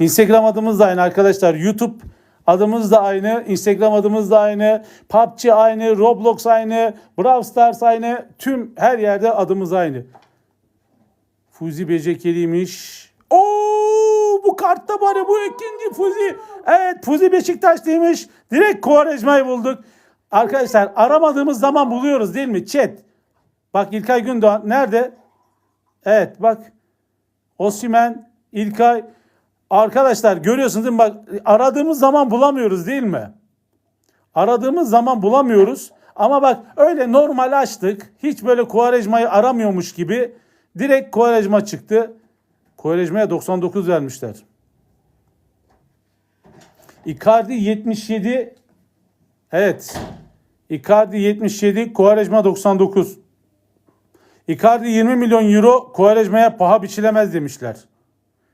Instagram adımız da aynı arkadaşlar. YouTube adımız da aynı. Instagram adımız da aynı. PUBG aynı. Roblox aynı. Brawl Stars aynı. Tüm her yerde adımız aynı. Fuzi Becekeli'ymiş. Oo bu kartta bari bu ikinci Fuzi. Evet Fuzi Beşiktaşlıymış. Direkt Kovarejma'yı bulduk. Arkadaşlar aramadığımız zaman buluyoruz değil mi? Chat. Bak İlkay Gündoğan nerede? Evet bak. Osimen, İlkay. Arkadaşlar görüyorsunuz değil mi? Bak aradığımız zaman bulamıyoruz değil mi? Aradığımız zaman bulamıyoruz. Ama bak öyle normal açtık. Hiç böyle Kuvarejma'yı aramıyormuş gibi direkt Kuvarejma çıktı. Kuvarejma'ya 99 vermişler. Icardi 77. Evet. Icardi 77, Kuvarejma 99. Icardi 20 milyon euro Kuvarejma'ya paha biçilemez demişler.